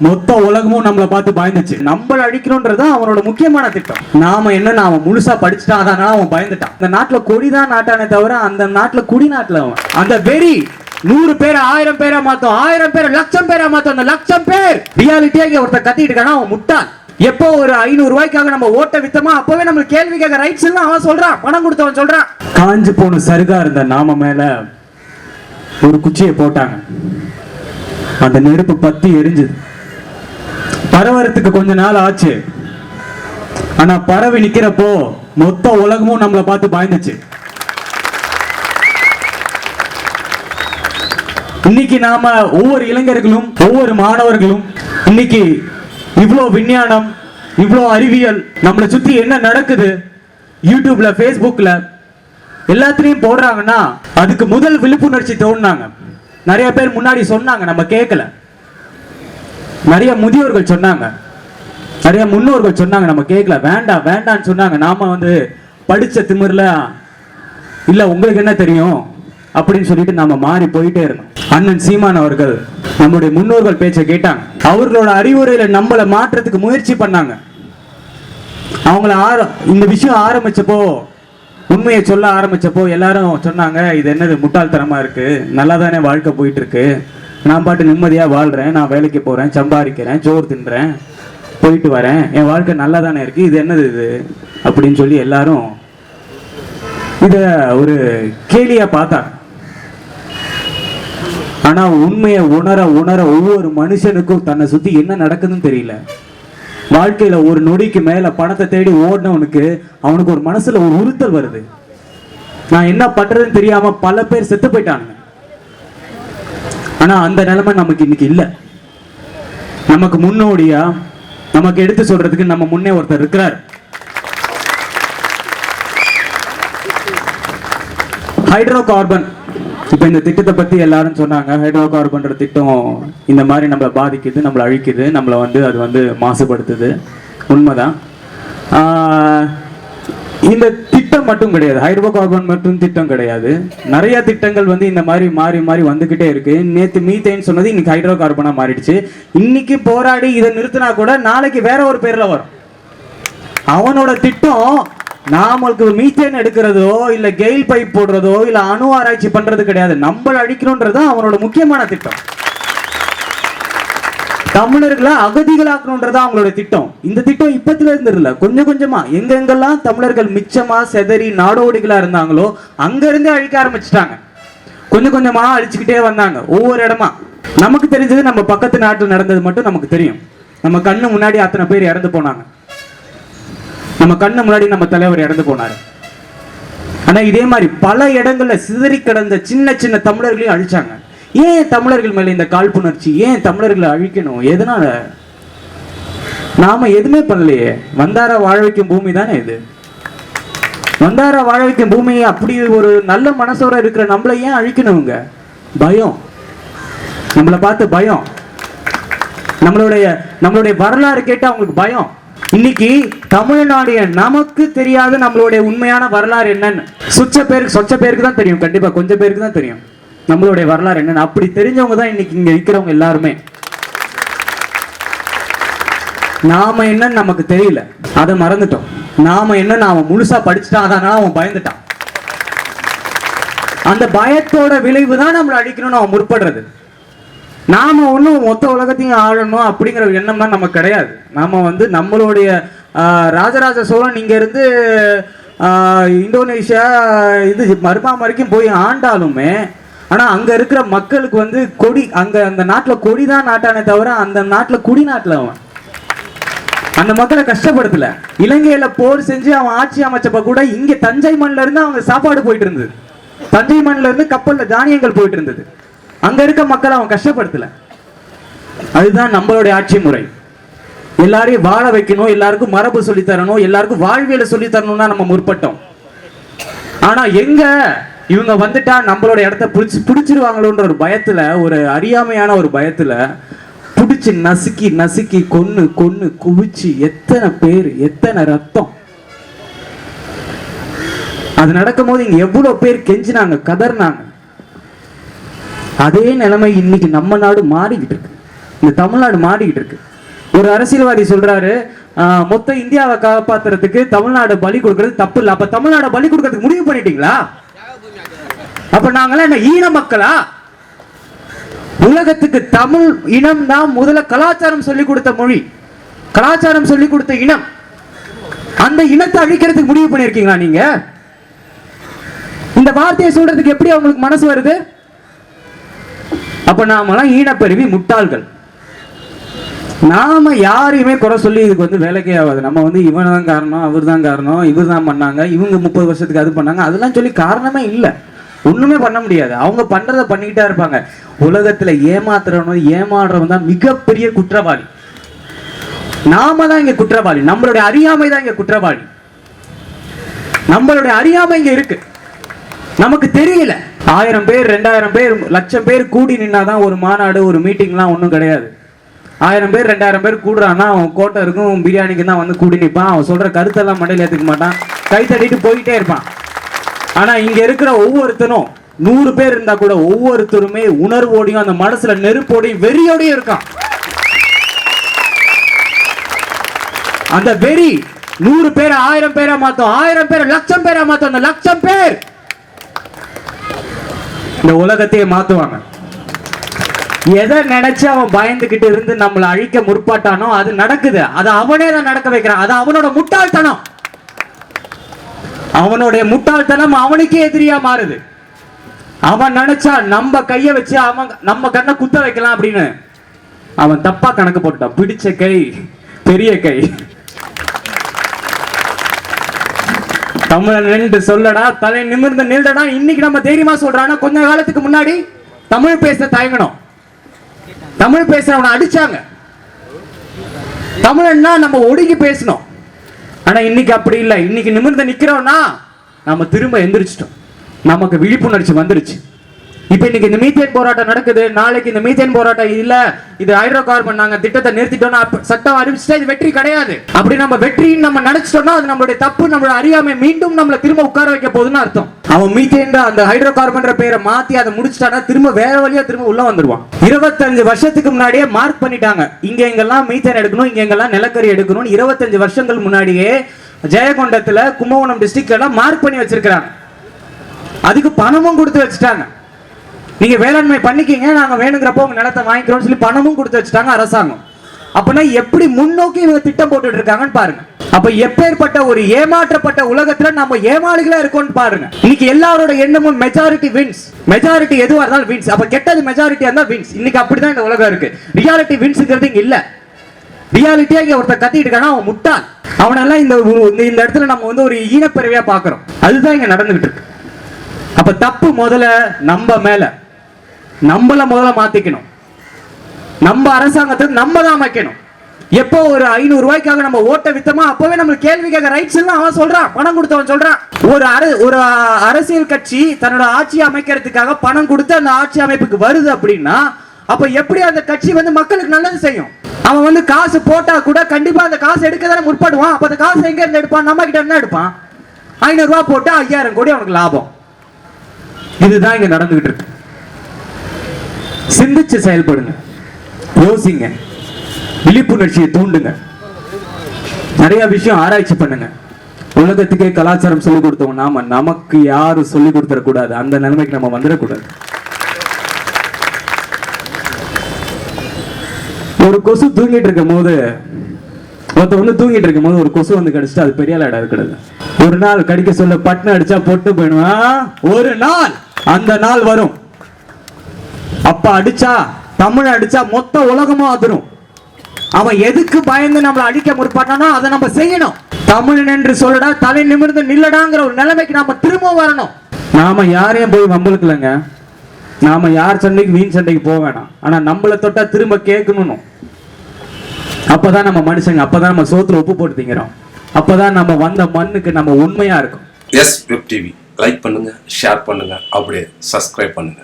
மொத்த உலகமும் நம்மளை பார்த்து பயந்துச்சு. நம்மள அழிக்கணும்ன்றது அவனோட முக்கியமான திட்டம். நாம என்ன அவன் முழுசா படிச்சுட்டான் அதனால அவன் பயந்துட்டான். அந்த நாட்டுல கொடிதான் நாட்டானே தவிர அந்த நாட்டுல குடி நாட்டுல அவன். அந்த வெறி நூறு பேரை ஆயிரம் பேரா மாத்தோம் ஆயிரம் பேரை லட்சம் பேரா மாத்தோம் அந்த லட்சம் பேர். ரியாலிட்டியா இங்க ஒருத்தர் கத்திட்டு இருக்கானா அவன் முட்டாள். எப்போ ஒரு ஐநூறு ரூபாய்க்காக நம்ம ஓட்ட வித்தமா அப்பவே நம்ம கேள்வி கேட்க ரைட்ஸ் எல்லாம் அவன் சொல்றான். பணம் கொடுத்தவன் சொல்றான். காஞ்சு போன சருகா இருந்த நாம மேல ஒரு குச்சியை போட்டாங்க. அந்த நெருப்பு பத்தி எரிஞ்சுது. பரவறதுக்கு கொஞ்ச நாள் ஆச்சு. ஆனா பறவை நிக்கிறப்போ மொத்த உலகமும் நம்மளை பார்த்து பயந்துச்சு. இன்னைக்கு நாம ஒவ்வொரு இளைஞர்களும் ஒவ்வொரு மாணவர்களும் இன்னைக்கு இவ்வளோ விஞ்ஞானம் இவ்வளோ அறிவியல் நம்மளை சுத்தி என்ன நடக்குது யூடியூப்ல ஃபேஸ்புக்ல எல்லாத்துலயும் போடுறாங்கன்னா அதுக்கு முதல் விழிப்புணர்ச்சி தோணுனாங்க. நிறைய பேர் முன்னாடி சொன்னாங்க நம்ம கேட்கல நிறைய முதியோர்கள் சொன்னாங்க. நிறைய முன்னோர்கள் சொன்னாங்க நம்ம கேட்கல வேண்டாம் வேண்டாம்னு சொன்னாங்க. நாம வந்து படிச்ச திமிர்ல இல்ல உங்களுக்கு என்ன தெரியும்? அப்படின்னு சொல்லிட்டு நாம மாறி போயிட்டே இருந்தோம். அண்ணன் சீமான் அவர்கள் நம்முடைய முன்னோர்கள் பேச்சை கேட்டாங்க. அவர்களோட அறிவுரையில நம்மளை மாற்றத்துக்கு முயற்சி பண்ணாங்க. அவங்கள ஆர இந்த விஷயம் ஆரம்பிச்சப்போ உண்மையை சொல்ல ஆரம்பிச்சப்போ எல்லாரும் சொன்னாங்க இது என்னது முட்டாள்தனமா இருக்கு? நல்லா தானே வாழ்க்கை போயிட்டு இருக்கு? நான் பாட்டு நிம்மதியாக வாழ்கிறேன் நான் வேலைக்கு போகிறேன் சம்பாதிக்கிறேன் சோறு தின்றேன் போயிட்டு வரேன். என் வாழ்க்கை நல்லா தானே இருக்குது இது என்னது இது? அப்படின்னு சொல்லி எல்லாரும் இதை ஒரு கேலியாக பார்த்தாங்க. ஆனால் உண்மையை உணர உணர ஒவ்வொரு மனுஷனுக்கும் தன்னை சுற்றி என்ன நடக்குதுன்னு தெரியல. வாழ்க்கையில் ஒரு நொடிக்கு மேலே பணத்தை தேடி ஓடினவனுக்கு அவனுக்கு ஒரு மனசில் ஒரு உறுத்தல் வருது. நான் என்ன பண்ணுறதுன்னு தெரியாமல் பல பேர் செத்து போயிட்டானுங்க. ஆனா அந்த நிலைமை நமக்கு இன்னைக்கு இல்ல. நமக்கு முன்னோடியா நமக்கு எடுத்து சொல்றதுக்கு நம்ம முன்னே ஒருத்தர் இருக்கிறார். ஹைட்ரோ கார்பன் இப்போ இந்த திட்டத்தை பத்தி எல்லாரும் சொன்னாங்க. ஹைட்ரோ கார்பன்ற திட்டம் இந்த மாதிரி நம்மளை பாதிக்குது நம்மளை அழிக்குது நம்மளை வந்து அது வந்து மாசுபடுத்துது. உண்மைதான். இந்த திட்டம் மட்டும் கிடையாது. ஹைட்ரோ கார்பன் மட்டும் திட்டம் கிடையாது. நிறைய திட்டங்கள் வந்து இந்த மாதிரி மாறி மாறி வந்துகிட்டே இருக்கு. நேத்து மீத்தேன்னு சொன்னது இன்னைக்கு ஹைட்ரோ கார்பனா மாறிடுச்சு. இன்னைக்கு போராடி இதை நிறுத்தினா கூட நாளைக்கு வேற ஒரு பேர்ல வரும். அவனோட திட்டம் நாமளுக்கு மீத்தேன் எடுக்கிறதோ இல்ல கெயில் பைப் போடுறதோ இல்ல அணு ஆராய்ச்சி பண்றது கிடையாது. நம்மள அழிக்கணும்ன்றது அவனோட முக்கியமான திட்டம். தமிழர்களை அகதிகளாக்கணுன்றது அவங்களோட திட்டம். இந்த திட்டம் இப்பத்துல இருந்து இல்ல கொஞ்சம் கொஞ்சமா எங்கெங்கெல்லாம் தமிழர்கள் மிச்சமா செதறி நாடோடிகளா இருந்தாங்களோ அங்கிருந்து அழிக்க ஆரம்பிச்சிட்டாங்க. கொஞ்சம் கொஞ்சமா அழிச்சுக்கிட்டே வந்தாங்க. ஒவ்வொரு இடமா. நமக்கு தெரிஞ்சது நம்ம பக்கத்து நாட்டில் நடந்தது மட்டும் நமக்கு தெரியும். நம்ம கண்ணு முன்னாடி அத்தனை பேர் இறந்து போனாங்க. நம்ம கண்ணு முன்னாடி நம்ம தலைவர் இறந்து போனாரு. ஆனா இதே மாதிரி பல இடங்கள்ல சிதறி கிடந்த சின்ன சின்ன தமிழர்களையும் அழிச்சாங்க. ஏன் தமிழர்கள் மேல இந்த காழ்ப்புணர்ச்சி? ஏன் தமிழர்களை அழிக்கணும்? எதனால? நாம எதுவுமே பண்ணலையே. வந்தார வாழ வைக்கும் பூமி தானே இது? வந்தார வாழ வைக்கும் பூமியை அப்படி ஒரு நல்ல மனசோட இருக்கிற நம்மளை ஏன் அழிக்கணுங்க பயம். நம்மளை பார்த்து பயம். நம்மளுடைய நம்மளுடைய வரலாறு கேட்டு அவங்களுக்கு பயம். இன்னைக்கு தமிழ்நாடு நமக்கு தெரியாத நம்மளுடைய உண்மையான வரலாறு என்னன்னு. சுச்ச பேருக்கு சொச்ச பேருக்கு தான் தெரியும். கண்டிப்பா கொஞ்சம் பேருக்கு தான் தெரியும். நம்மளுடைய வரலாறு என்னன்னு. அப்படி தெரிஞ்சவங்க தான் இன்னைக்கு இங்க இருக்கிறவங்க எல்லாருமே. நாம என்னன்னு நமக்கு தெரியல. அதை மறந்துட்டோம். நாம என்ன அவன் முழுசா படிச்சுட்டான் அதனால அவன் பயந்துட்டான். அந்த பயத்தோட விளைவு தான் நம்மளை அழிக்கணும்னு அவன் முற்படுறது. நாம ஒன்றும் மொத்த உலகத்தையும் ஆளணும் அப்படிங்கிற எண்ணம் தான் நமக்கு கிடையாது. நாம வந்து நம்மளுடைய ராஜராஜ சோழன் இங்க இருந்து இந்தோனேஷியா இது மர்மா வரைக்கும் போய் ஆண்டாலுமே ஆனா அங்க இருக்கிற மக்களுக்கு வந்து கொடி அங்க அந்த நாட்டுல கொடி தான் நாட்டானே தவிர அந்த நாட்டுல குடிநாட்டுல அவன். அந்த மக்களை கஷ்டப்படுத்தல. இலங்கையில போர் செஞ்சு அவன் ஆட்சி அமைச்சப்ப கூட இங்க தஞ்சை மண்ல இருந்து அவங்க சாப்பாடு போயிட்டு இருந்தது. தஞ்சை மண்ல இருந்து கப்பல்ல தானியங்கள் போயிட்டு இருந்தது. அங்க இருக்க மக்களை அவன் கஷ்டப்படுத்தல. அதுதான் நம்மளுடைய ஆட்சி முறை. எல்லாரையும் வாழ வைக்கணும் எல்லாருக்கும் மரபு சொல்லி தரணும் எல்லாருக்கும் வாழ்வியலை சொல்லி தரணும் தான் நம்ம முற்பட்டோம். ஆனா எங்க இவங்க வந்துட்டா நம்மளோட இடத்த பிடிச்சி பிடிச்சிருவாங்களோன்ற ஒரு பயத்துல ஒரு அறியாமையான ஒரு பயத்துல பிடிச்சி நசுக்கி நசுக்கி கொன்னு கொன்னு குவிச்சு எத்தனை பேர் எத்தனை ரத்தம்? அது நடக்கும்போது இங்க எவ்வளவு பேர் கெஞ்சினாங்க கதறினாங்க அதே நிலைமை இன்னைக்கு நம்ம நாடு மாறிக்கிட்டு இருக்கு. இந்த தமிழ்நாடு மாறிக்கிட்டு இருக்கு. ஒரு அரசியல்வாதி சொல்றாரு மொத்த இந்தியாவை காப்பாத்துறதுக்கு தமிழ்நாடு பலி கொடுக்கறது தப்பு இல்லை. அப்ப தமிழ்நாடு பலி கொடுக்கறதுக்கு முடிவு பண்ணிட்டீங்களா? அப்ப நாங்களாம் என்ன ஈன மக்களா? உலகத்துக்கு தமிழ் இனம் தான் முதல்ல கலாச்சாரம் சொல்லி கொடுத்த மொழி. கலாச்சாரம் சொல்லி கொடுத்த இனம். அந்த இனத்தை அழிக்கிறதுக்கு முடிவு பண்ணிருக்கீங்களா நீங்க? இந்த வார்த்தையை சொல்றதுக்கு எப்படி அவங்களுக்கு மனசு வருது? அப்ப நாமெல்லாம் ஈனப்பருவி முட்டாள்கள். நாம யாரையுமே குறை சொல்லி இதுக்கு வந்து வேலைக்கே ஆகாது. நம்ம வந்து இவன் தான் காரணம் அவர் தான் காரணம் இவர் தான் பண்ணாங்க இவங்க முப்பது வருஷத்துக்கு அது பண்ணாங்க அதெல்லாம் சொல்லி காரணமே இல்லை. ஒண்ணுமே பண்ண முடியாது. அவங்க பண்றத பண்ணிக்கிட்டே இருப்பாங்க. உலகத்துல ஏமாத்துறவன் ஏமாடுறவன் தான் மிகப்பெரிய குற்றவாளி. நாம தான் இங்க குற்றவாளி. நம்மளுடைய அறியாமை தான் இங்க குற்றவாளி. நம்மளுடைய அறியாமை இங்க இருக்கு. நமக்கு தெரியல. ஆயிரம் பேர் ரெண்டாயிரம் பேர் லட்சம் பேர் கூடி நின்னாதான் ஒரு மாநாடு ஒரு மீட்டிங்லாம் ஒன்றும் கிடையாது. ஆயிரம் பேர் ரெண்டாயிரம் பேர் கூடுறான்னா அவன் கோட்டை இருக்கும் பிரியாணிக்கு தான் வந்து கூடி நிற்பான் அவன் சொல்ற கருத்தெல்லாம் மண்டையில் ஏற்றுக்க மாட்டான். கை தட்டிட்டு போயிட்டே இருப்பான். ஆனா இங்க இருக்கிற ஒவ்வொருத்தனும் நூறு பேர் இருந்தா கூட ஒவ்வொருத்தருமே உணர்வோடையும் அந்த மனசுல நெருப்போடையும் வெறியோடையும் இருக்கான். அந்த வெறி நூறு பேரை ஆயிரம் பேரா மாத்தோம் ஆயிரம் பேரை லட்சம் பேரா மாத்தோம் அந்த லட்சம் பேர் இந்த உலகத்தையே மாத்துவாங்க. எதை நினைச்சு அவன் பயந்துகிட்டு இருந்து நம்மளை அழிக்க முற்பட்டானோ அது நடக்குது. அதை அவனே தான் நடக்க வைக்கிறான். அது அவனோட முட்டாள்தனம். அவனுடைய முட்டாள்தனம் அவனுக்கே எதிரியா மாறுது. அவன் நினைச்சா நம்ம கைய வச்சு அவன் நம்ம கண்ணை குத்த வைக்கலாம் அப்படின்னு. அவன் தப்பா கணக்கு போட்டுட்டான். பிடிச்ச கை பெரிய கை. தமிழன் நின்று சொல்லடா தலை நிமிர்ந்து நில்டடா இன்னைக்கு நம்ம தைரியமா சொல்றானா கொஞ்ச காலத்துக்கு முன்னாடி தமிழ் பேச தயங்கணும் தமிழ் பேசுறவனை அடிச்சாங்க. தமிழன்னா நம்ம ஒடுங்கி பேசணும் ஆனால் இன்னைக்கு அப்படி இல்லை. இன்னைக்கு நிமிர்ந்து நிற்கிறோன்னா நம்ம திரும்ப எந்திரிச்சிட்டோம். நமக்கு விழிப்புணர்ச்சி வந்துருச்சு. இப்போ இன்னைக்கு இந்த மீத்தேன் போராட்டம் நடக்குது. நாளைக்கு இந்த மீத்தேன் போராட்டம் இல்ல. இது ஹைட்ரோ கார்பன் நாங்க திட்டத்தை நிறுத்திட்டோம்னா சட்டம் அறிவிச்சுட்டா இது வெற்றி கிடையாது. அப்படி நம்ம வெற்றின்னு நம்ம நினைச்சிட்டோம்னா அது நம்மளுடைய தப்பு நம்மளோட அறியாமை மீண்டும் நம்மள திரும்ப உட்கார வைக்க போகுதுன்னு அர்த்தம். அவன் மீத்தேன் அந்த ஹைட்ரோ கார்பன்ற பேரை மாத்தி அதை முடிச்சிட்டானா திரும்ப வேற வழியா திரும்ப உள்ள வந்துருவான் இருபத்தஞ்சு வருஷத்துக்கு முன்னாடியே மார்க் பண்ணிட்டாங்க. இங்க எங்கெல்லாம் மீத்தேன் எடுக்கணும் இங்க எங்கெல்லாம் நிலக்கரி எடுக்கணும் இருபத்தஞ்சு வருஷங்கள் முன்னாடியே ஜெயகொண்டத்துல கும்பகோணம் டிஸ்ட்ரிக்ட் எல்லாம் மார்க் பண்ணி வச்சிருக்கிறாங்க. அதுக்கு பணமும் கொடுத்து வச்சுட்டாங்க. நீங்க வேளாண்மை பண்ணிக்கிங்க நாங்க வேணுங்கிறப்போ உங்க நிலத்தை வாங்கிக்கிறோம்னு சொல்லி பணமும் கொடுத்து வச்சுட்டாங்க அரசாங்கம். அப்படின்னா எப்படி முன்னோக்கி இவங்க திட்டம் போட்டுட்டு இருக்காங்கன்னு பாருங்க. அப்ப எப்பேற்பட்ட ஒரு ஏமாற்றப்பட்ட உலகத்துல நம்ம ஏமாளிகளா இருக்கோம்னு பாருங்க. இன்னைக்கு எல்லாரோட எண்ணமும் மெஜாரிட்டி வின்ஸ் மெஜாரிட்டி எதுவா இருந்தாலும் வின்ஸ் அப்ப கெட்டது மெஜாரிட்டியா இருந்தா வின்ஸ் இன்னைக்கு அப்படிதான் இந்த உலகம் இருக்கு. ரியாலிட்டி வின்ஸ்ங்கிறது இங்க இல்ல. ரியாலிட்டியா இங்க ஒருத்தன் கத்திட்டு இருக்கானா அவன் முட்டாள். அவனெல்லாம் இந்த இந்த- இந்த இடத்துல நம்ம வந்து ஒரு ஈனப்பிறவியா பாக்குறோம். அதுதான் இங்க நடந்துகிட்டு இருக்கு. அப்ப தப்பு முதல்ல நம்ம மேல. நம்மள முதல்ல மாத்திக்கணும். நம்ம அரசாங்கத்தை நம்ம தான் அமைக்கணும். எப்போ ஒரு ஐநூறு ரூபாய்க்காக நம்ம ஓட்ட வித்தமா அப்பவே நம்ம கேள்வி கேட்க ரைட்ஸ் எல்லாம் அவன் சொல்றான். பணம் கொடுத்தவன் சொல்றான். ஒரு அர ஒரு அரசியல் கட்சி தன்னோட ஆட்சி அமைக்கிறதுக்காக பணம் கொடுத்து அந்த ஆட்சி அமைப்புக்கு வருது அப்படின்னா அப்ப எப்படி அந்த கட்சி வந்து மக்களுக்கு நல்லது செய்யும்? அவன் வந்து காசு போட்டா கூட கண்டிப்பா அந்த காசு எடுக்க தானே முற்படுவான். அப்ப அந்த காசு எங்க இருந்து எடுப்பான்? நம்ம கிட்ட இருந்தா எடுப்பான்? ஐநூறு ரூபாய் போட்டு ஐயாயிரம் கோடி அவனுக்கு லாபம். இதுதான் இங்க நடந்துகிட்டு இருக்கு. சிந்திச்சு செயல்படுங்க. யோசிங்க. விழிப்புணர்ச்சியை தூண்டுங்க. நிறைய விஷயம் ஆராய்ச்சி பண்ணுங்க. உலகத்துக்கே கலாச்சாரம் சொல்லிக் கொடுத்தோம் நாம. நமக்கு யாரும் சொல்லிக் கொடுத்துடக்கூடாது. அந்த நிலைமைக்கு நம்ம வந்துடக்கூடாது. ஒரு கொசு தூங்கிட்டு இருக்கும் போது ஒருத்தர் வந்து தூங்கிட்டு இருக்கும் போது ஒரு கொசு வந்து கடிச்சிட்டு அது பெரிய இடம் இருக்கிறது. ஒரு நாள் கடிக்க சொல்ல பட்டுன்னு அடிச்சா பொட்டு போயிடுவேன் ஒரு நாள். அந்த நாள் வரும். அப்ப அடிச்சா தமிழ் அடிச்சா மொத்த உலகமும் அதிரும். அவன் எதுக்கு பயந்து நம்மளை அடிக்க முற்பட்டானோ அதை நம்ம செய்யணும். தமிழன் என்று சொல்லடா தலை நிமிர்ந்து நில்லடாங்கிற ஒரு நிலைமைக்கு நாம திரும்ப வரணும். நாம யாரையும் போய் வம்பளுக்கலங்க நாம யார் சண்டைக்கு வீண் சண்டைக்கு போக வேணாம். ஆனா நம்மளை தொட்டா திரும்ப கேட்கணும் அப்பதான் நம்ம மனுஷங்க அப்பதான் நம்ம சோத்துல உப்பு போட்டு திங்கிறோம். அப்பதான் நம்ம வந்த மண்ணுக்கு நம்ம உண்மையா இருக்கும். எஸ் வெப் டிவி லைக் பண்ணுங்க ஷேர் பண்ணுங்க அப்படியே சப்ஸ்கிரைப் பண்ணுங்க.